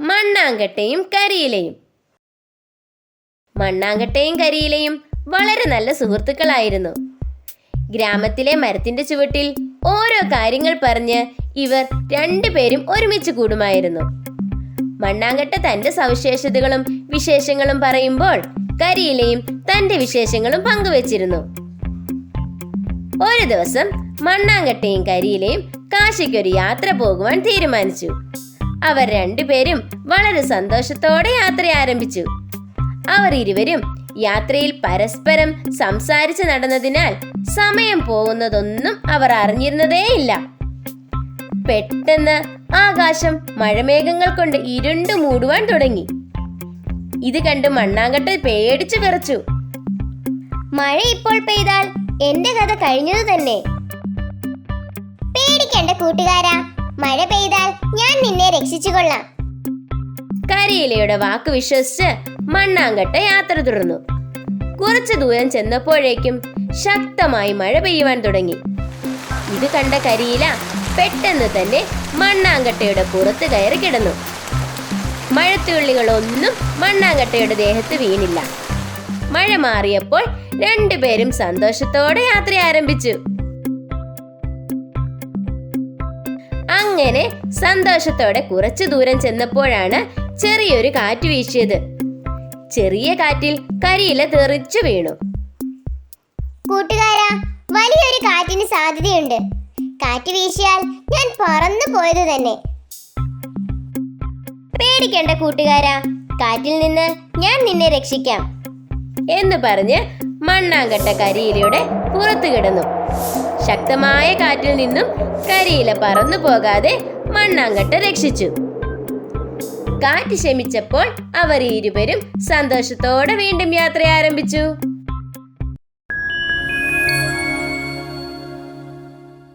മണ്ണാങ്കട്ടയും കരിയിലയും. മണ്ണാങ്കട്ടയും കരിയിലയും വളരെ നല്ല സുഹൃത്തുക്കളായിരുന്നു. ഗ്രാമത്തിലെ മരത്തിന്റെ ചുവട്ടിൽ ഓരോ കാര്യങ്ങൾ പറഞ്ഞ് ഇവർ രണ്ടുപേരും ഒരുമിച്ച് കൂടുമായിരുന്നു. മണ്ണാങ്കട്ട തന്റെ സവിശേഷതകളും വിശേഷങ്ങളും പറയുമ്പോൾ കരിയിലയും തന്റെ വിശേഷങ്ങളും പങ്കുവച്ചിരുന്നു. ഒരു ദിവസം മണ്ണാങ്കട്ടയും കരിയിലെയും കാശിക്കൊരു യാത്ര പോകുവാൻ തീരുമാനിച്ചു. അവർ രണ്ടുപേരും വളരെ സന്തോഷത്തോടെ യാത്ര ആരംഭിച്ചു. അവർ ഇരുവരും യാത്രയിൽ പരസ്പരം സംസാരിച്ചു നടന്നതിനാൽ സമയം പോകുന്നതൊന്നും അവർ അറിഞ്ഞിരുന്നതേയില്ല പെട്ടെന്ന് ആകാശം മഴമേഘങ്ങൾ കൊണ്ട് ഇരുണ്ടു മൂടുവാൻ തുടങ്ങി. ഇത് കണ്ട് മണ്ണാങ്കട്ട പേടിച്ചു വിറച്ചു. മഴ ഇപ്പോൾ പെയ്താൽ എന്റെ കഥ കഴിഞ്ഞത് തന്നെ. പേടിക്കണ്ട കൂട്ടുകാരാ. മഴ പെയ്താൽ ഞാൻ നിന്നെ രക്ഷിച്ചു കൊള്ളാം. കരിയിലയുടെ വാക്ക് വിശ്വസിച്ച് മണ്ണാങ്കട്ട യാത്ര തുടർന്നു. കുറച്ചു ദൂരം ചെന്നപ്പോഴേക്കും ശക്തമായി മഴ പെയ്യുവാൻ തുടങ്ങി. ഇത് കണ്ട കരിയില പെട്ടെന്ന് തന്നെ മണ്ണാങ്കട്ടയുടെ പുറത്ത് കയറി കിടന്നു. മഴത്തുള്ളികളൊന്നും മണ്ണാങ്കട്ടയുടെ ദേഹത്ത് വീണില്ല. മഴ മാറിയപ്പോൾ രണ്ടുപേരും സന്തോഷത്തോടെ യാത്ര ആരംഭിച്ചു. അങ്ങനെ സന്തോഷത്തോടെ കുറച്ചു ദൂരം ചെന്നപ്പോഴാണ് ചെറിയൊരു കാറ്റ് വീശിയത്. ചെറിയ കാറ്റിൽ കരിയില തെറിച്ചു വീണു. കൂട്ടുകാരാ വലിയൊരു കാറ്റിന് സാധ്യതയുണ്ട്. കാറ്റ് വീശിയാൽ ഞാൻ പറന്നു പോയത് തന്നെ. പേടിക്കേണ്ട കൂട്ടുകാരാ കാറ്റിൽ നിന്ന് ഞാൻ നിന്നെ രക്ഷിക്കാം. എന്ന് പറഞ്ഞ് മണ്ണാങ്കട്ട കരിയിലയുടെ പുറത്തു കിടന്നു. ശക്തമായ കാറ്റിൽ നിന്നും കരിയില പറന്നു പോകാതെ മണ്ണാങ്കട്ട രക്ഷിച്ചു. കാറ്റ് ശമിച്ചപ്പോൾ അവർ ഇരുവരും സന്തോഷത്തോടെ വീണ്ടും യാത്ര ആരംഭിച്ചു